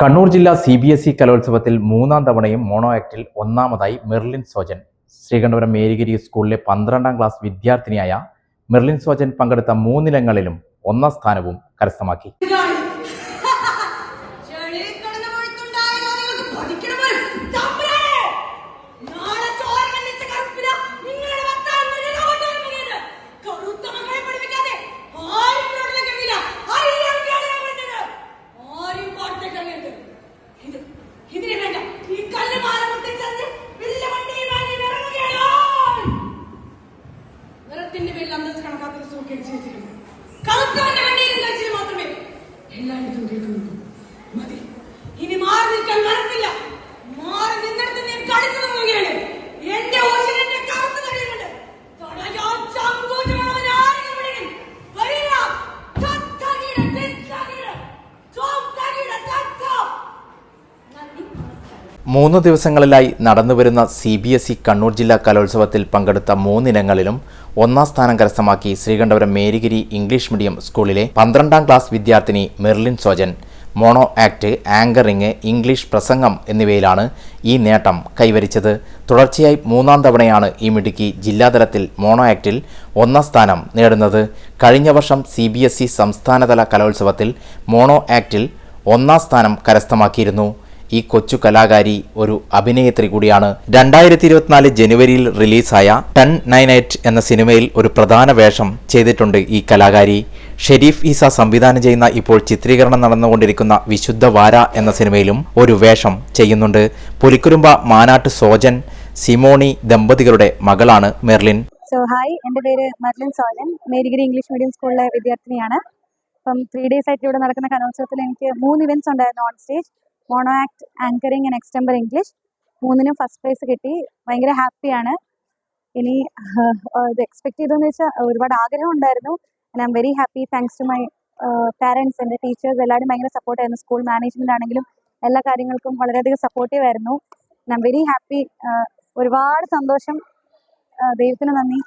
കണ്ണൂർ ജില്ലാ C B S E കലോത്സവത്തിൽ മൂന്നാം തവണയും മോണോ ആക്ടിൽ ഒന്നാമതായി മെർലിൻ സോജൻ. ശ്രീകണ്ഠപുരം മേരിഗിരി സ്കൂളിലെ പന്ത്രണ്ടാം ക്ലാസ് വിദ്യാർത്ഥിനിയായ മെർലിൻ സോജൻ പങ്കെടുത്ത മൂന്നിനങ്ങളിലും ഒന്നാം സ്ഥാനവും കരസ്ഥമാക്കി. മാറി. മൂന്ന് ദിവസങ്ങളിലായി നടന്നുവരുന്ന C B S E Kannur ജില്ലാ കലോത്സവത്തിൽ പങ്കെടുത്ത മൂന്നിനങ്ങളിലും ഒന്നാം സ്ഥാനം കരസ്ഥമാക്കി ശ്രീകണ്ഠപുരം മേരിഗിരി ഇംഗ്ലീഷ് മീഡിയം സ്കൂളിലെ പന്ത്രണ്ടാം ക്ലാസ് വിദ്യാർത്ഥിനി Merlin Sojan mono act anchoring English പ്രസംഗം എന്നിവയിലാണ് ഈ നേട്ടം കൈവരിച്ചത്. തുടർച്ചയായി മൂന്നാം തവണയാണ് ഈ മിടുക്കി ജില്ലാതലത്തിൽ മോണോ ആക്ടിൽ ഒന്നാം സ്ഥാനം നേടുന്നത്. കഴിഞ്ഞ വർഷം സി ബി എസ് ഇ സംസ്ഥാനതല കലോത്സവത്തിൽ മോണോ ആക്ടിൽ ഒന്നാം സ്ഥാനം കരസ്ഥമാക്കിയിരുന്നു. ഈ കൊച്ചു കലാകാരി ഒരു അഭിനേത്രി കൂടിയാണ്. രണ്ടായിരത്തി ഇരുപത്തിനാല് ജനുവരിയിൽ റിലീസായ ടൺ നയൻ എയ്റ്റ് എന്ന സിനിമയിൽ ഒരു പ്രധാന വേഷം ചെയ്തിട്ടുണ്ട് ഈ കലാകാരി. ഷെരീഫ് ഈസ സംവിധാനം ചെയ്യുന്ന ഇപ്പോൾ ചിത്രീകരണം നടന്നുകൊണ്ടിരിക്കുന്ന വിശുദ്ധ വാര എന്ന സിനിമയിലും ഒരു വേഷം ചെയ്യുന്നുണ്ട്. പുലിക്കുരുമ്പ മാനാട്ട് സോജൻ സിമോണി ദമ്പതികളുടെ മകളാണ് മെർലിൻ. സോ ഹായ് എന്റെ പേര് മെർലിൻ സോജൻ. മേരിഗിരി ഇംഗ്ലീഷ് മീഡിയം സ്കൂളിലെ വിദ്യാർത്ഥിനിയാണ്. അപ്പം ത്രീ ഡേയ്സ് ആയിട്ട് ഇവിടെ നടക്കുന്ന കലോത്സവത്തിൽ എനിക്ക് മൂന്ന് ഇവന്റ്സ് ഉണ്ടായിരുന്നു on stage mono act anchoring and extempore English മൂന്നിനും ഫസ്റ്റ് പ്രൈസ് കിട്ടി. ഭയങ്കര ഹാപ്പിയാണ് ഇനി ഇത് എക്സ്പെക്ട് ചെയ്തതെന്ന് വെച്ചാൽ ഒരുപാട് ആഗ്രഹം ഉണ്ടായിരുന്നു. I am very happy thanks to my parents എന്റെ ടീച്ചേഴ്സ് എല്ലാവരും ഭയങ്കര സപ്പോർട്ടായിരുന്നു സ്കൂൾ മാനേജ്മെന്റ് ആണെങ്കിലും എല്ലാ കാര്യങ്ങൾക്കും വളരെയധികം സപ്പോർട്ടീവ് ആയിരുന്നു. ഐ ആം വെരി ഹാപ്പി ഒരുപാട് സന്തോഷം. ദൈവത്തിന് നന്ദി.